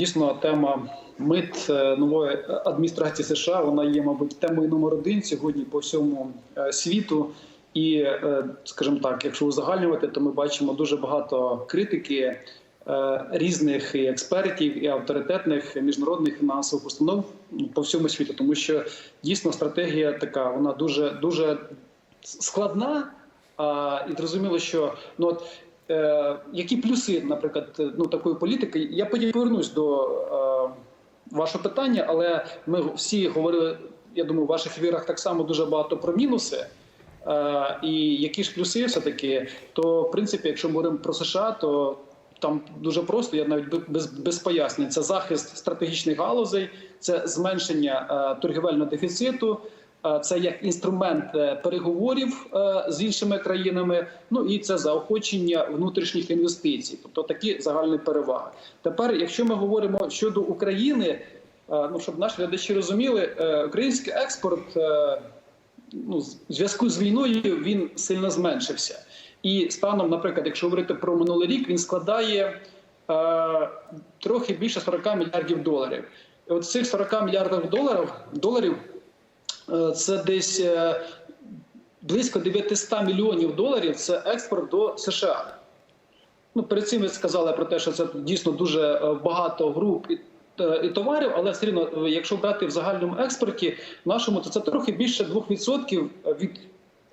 Дійсно, тема мит е, нової адміністрації США вона є, мабуть, темою номер один сьогодні по всьому е, світу. І, е, скажімо так, якщо узагальнювати, то ми бачимо дуже багато критики різних і експертів і авторитетних міжнародних фінансових установ по всьому світу, тому що дійсно стратегія така, вона дуже дуже складна. А, і зрозуміло, що ну от які плюси, наприклад, ну такої політики, я потім повернусь до е, вашого питання, але ми всі говорили. Я думаю, в ваших вірах так само дуже багато про мінуси. Е, і які ж плюси все таки, то в принципі, якщо ми говоримо про США, то там дуже просто, я навіть без, без пояснень. Це захист стратегічних галузей, це зменшення е, торгівельного дефіциту. Е, Це як інструмент е, переговорів е, з іншими країнами. Ну і це заохочення внутрішніх інвестицій, тобто такі загальні переваги. Тепер, якщо ми говоримо щодо України, ну щоб наші глядачі розуміли, український експорт ну, зв'язку з війною він сильно зменшився. І станом, наприклад, якщо говорити про минулий рік, він складає е, трохи більше 40 мільярдів доларів. І от цих 40 мільярдів доларів доларів це десь е, близько 900 мільйонів доларів. Це експорт до США. Ну, перед цим ви сказали про те, що це дійсно дуже е, багато груп і, е, і товарів, але все е, якщо брати в загальному експорті нашому, то це трохи більше 2% від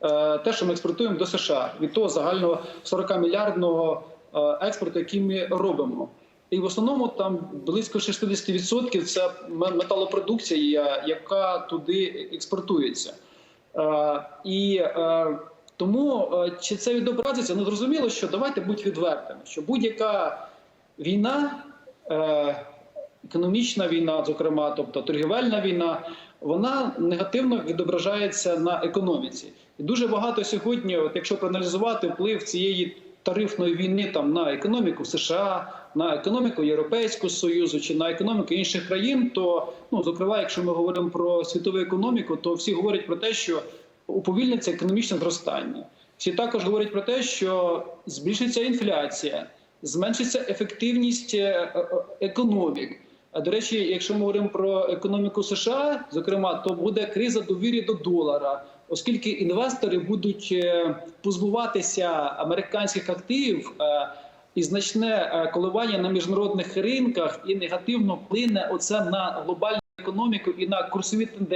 е, те, що ми експортуємо до США, від того загального 40 мільярдного е, експорту, який ми робимо. І в основному там близько 60% це ме- металопродукція, яка туди експортується. Е, І е, тому е, чи це відобразиться? Ну зрозуміло, що давайте будь відвертими, що будь-яка війна, економічна війна, зокрема, тобто торгівельна війна, вона негативно відображається на економіці. І дуже багато сьогодні, от якщо проаналізувати вплив цієї тарифної війни там на економіку США, на економіку Європейського Союзу чи на економіку інших країн, то ну зокрема, якщо ми говоримо про світову економіку, то всі говорять про те, що уповільниться економічне зростання. Всі також говорять про те, що збільшиться інфляція, зменшиться ефективність е, е, економік. А до речі, якщо ми говоримо про економіку США, зокрема, то буде криза довіри до долара, оскільки інвестори будуть е, позбуватися американських активів. е, І значне е, коливання на міжнародних ринках і негативно вплине оце на глобальну економіку і на курсові тенденції.